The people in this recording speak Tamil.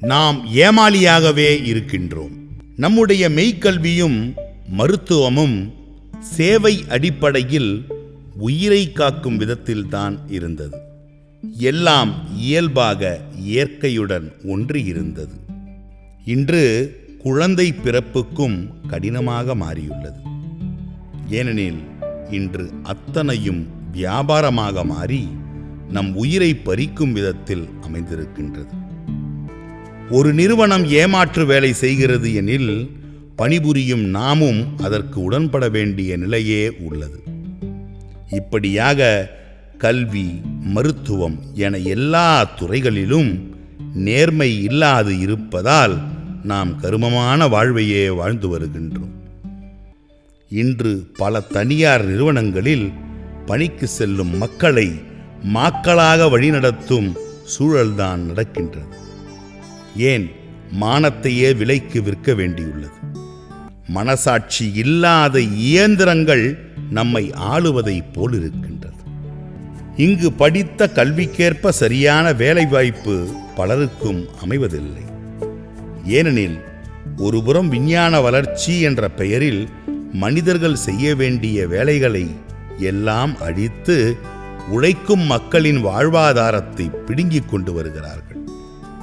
நாம் ஏமாளியாகவே இருக்கின்றோம். நம்முடைய மெய்க்கல்வியும் மருத்துவமும் சேவை அடிப்படையில் உயிரை காக்கும் விதத்தில்தான் இருந்தது. எல்லாம் இயல்பாக இயற்கையுடன் ஒன்றி இருந்தது. இன்று குழந்தை பிறப்புக்கும் கடினமாக மாறியுள்ளது. ஏனெனில் இன்று அத்தனையும் வியாபாரமாக மாறி நம் உயிரை பறிக்கும் விதத்தில் அமைந்திருக்கின்றது. ஒரு நிறுவனம் ஏமாற்று வேலை செய்கிறது எனில் பணிபுரியும் நாமும் அதற்கு உடன்பட வேண்டிய நிலையே உள்ளது. இப்படியாக கல்வி மருத்துவம் என எல்லா துறைகளிலும் நேர்மை இல்லாது இருப்பதால் நாம் கருமமான வாழ்வையே வாழ்ந்து வருகின்றோம். இன்று பல தனியார் நிறுவனங்களில் பணிக்கு செல்லும் மக்களை மாக்களாக வழிநடத்தும் சூழல்தான் நடக்கின்றது. ஏன் மானத்தையே விலைக்கு விற்க வேண்டியுள்ளது? மனசாட்சி இல்லாத இயந்திரங்கள் நம்மை ஆளுவதைப் போல் இருக்கின்றது. இங்கு படித்த கல்விக்கேற்ப சரியான வேலைவாய்ப்பு பலருக்கும் அமைவதில்லை. ஏனெனில் ஒருபுறம் விஞ்ஞான வளர்ச்சி என்ற பெயரில் மனிதர்கள் செய்ய வேண்டிய வேலைகளை எல்லாம் அழித்து உழைக்கும் மக்களின் வாழ்வாதாரத்தை பிடுங்கிக் கொண்டு வருகிறார்கள்.